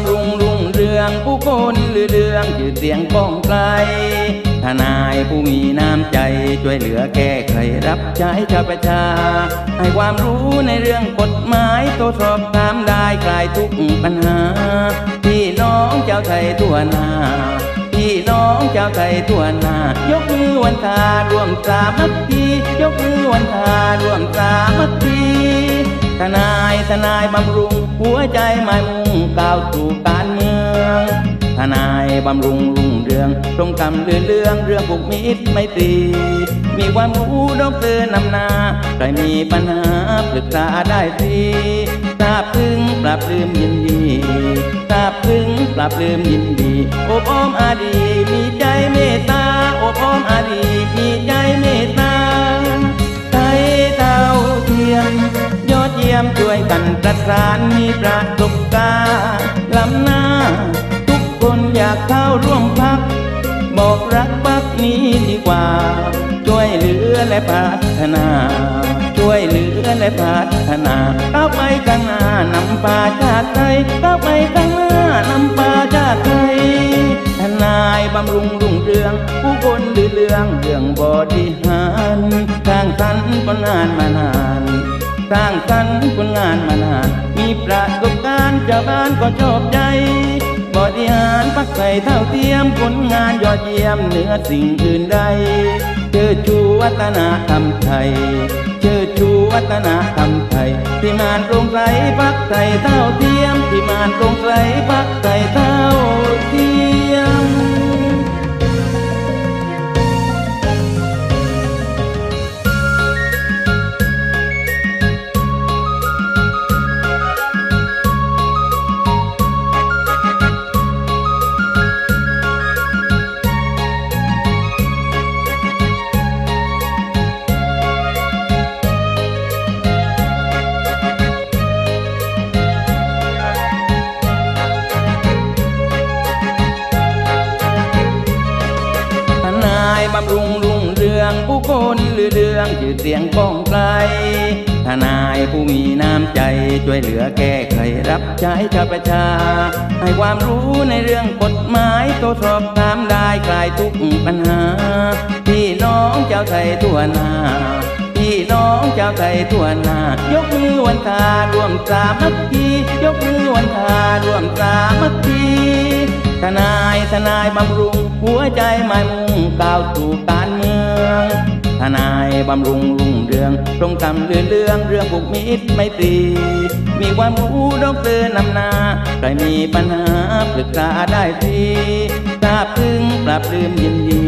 ำรุงรุ่งเรืองผู้คนลือเรืองชื่อเสียงก้องไกลทนายผู้มีน้ำใจช่วยเหลือแก้ไขรับใช้ชาวประชา ให้ความรู้ในเรื่องกฎหมายตรวจสอบตามได้คลายทุกปัญหา พี่น้องเจ้าไทยทั่วหน้าพี่น้องชาวไทยทั่วหน้ายกมือวันทาร่วมสามัคคียกมือวันทาร่วมสามัคคีทนาย ทนายบำรุง หัวใจหมายมุ่งก้าวสู่การเมือง ทนายบำรุงรุ่งเรือง ตรงกำเรื่องเรื่องเรื่องผูกมิตรไม่ตรี มีความรู้ดอกเตอร์นำนาใครมีปัญหาปรึกษาได้ฟรีทราบถึงปรับลืมยินดีทราบถึงปรับลืมยินดีโอบอ้อมอาดีมีใจเมต ช่วยกันประสานมีประสบการณ์ล้ำหน้า ทุกคนอยากเข้าร่วมพัก บอกรักปักนี้ดีกว่า ช่วยเหลือและพัฒนา ช่วยเหลือและพัฒนาก้าวไปข้างหน้านำพาชาติไทยก้าวไปข้างหน้านำพาชาติไทยทนายบำรุงรุ่งเรือง ผู้คนดื้อเรื่องเรื่องบริหารทางสันผลงานมานาน สร้างสรรค์ผลงานมานานมีประสบการณ์ชาวบ้านก็ชอบใจบริหารปักใส่เท่าเทียมผลงานยอดเยี่ยมเหนือสิ่งอื่นใดเชิดชูวัฒนธรรมไทยเชิดชูวัฒนธรรมไทยที่มานโรงใสปักใส่เท่าเทียมที่มานโรงใสปักใส บำรุงรุ่งเรืองผู้คนลือเรืองชื่อเสียงก้องไกลทนายผู้มีน้ำใจช่วยเหลือแก้ไขรับใช้ชาวประชา ให้ความรู้ในเรื่องกฎหมายตรวสอบตามได้คลายทุกปัญหา พี่น้องเจ้าไทยทั่วหน้าพี่น้องชาวไทยทั่วหน้ายกมือวันทาร่วมสามัคคียกมือวันทาร่วมสามัคคี ทนายทนายบำรุง หัวใจหมายมุ่งก้าวสู่การเมืองทนายบำรุงรุ่งเรืองตรงกำเรื่องเรื่องเรื่องผูกมิตรไม่ตรี มีความรู้ดอกเตอร์นำหนาใครมีปัญหาปรึกษาได้ฟรีทราบถึงปรับลืมยินดี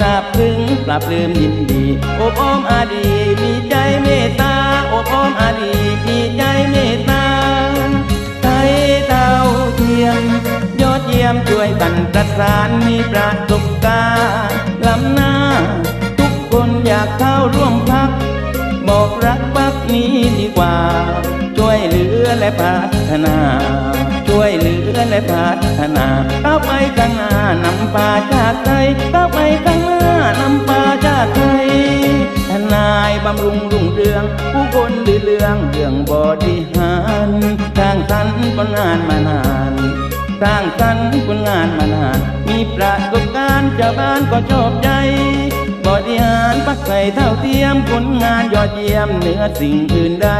ทราบถึงปรับลืมยินดีโอบอ้อมอาดีมีใจเมตตาโอบอ้อมอาดีมีใจเมตตา ประสานมีประสบการณ์ล้ำหน้า ทุกคนอยากเข้าร่วมพัก บอกรักปักนี้ดีกว่า ช่วยเหลือและพัฒนา ช่วยเหลือและพัฒนาก้าไปข้างหน้านำพาชาติไทยก้าไปข้างหน้านำพาชาติไทยทนายบำรุงรุ่งเรือง ผู้คนดือเรื่องเรื่องบริหารสร้างสรรค์ผลงานมานาน สร้างสรรค์ผลงานมานาน มีประสบการณ์ชาวบ้านก็ชอบใจบริหารปักใส่เท่าเทียมผลงานยอดเยี่ยมเหนือสิ่งอื่นใด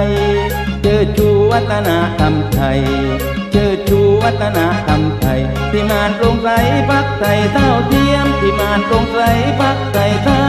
เชิดชูวัฒนธรรมไทยเชิดชูวัฒนธรรมไทยที่มานโปร่งใสปักใส่เท่าเทียมที่มานโปร่งใสปักใส่เท่า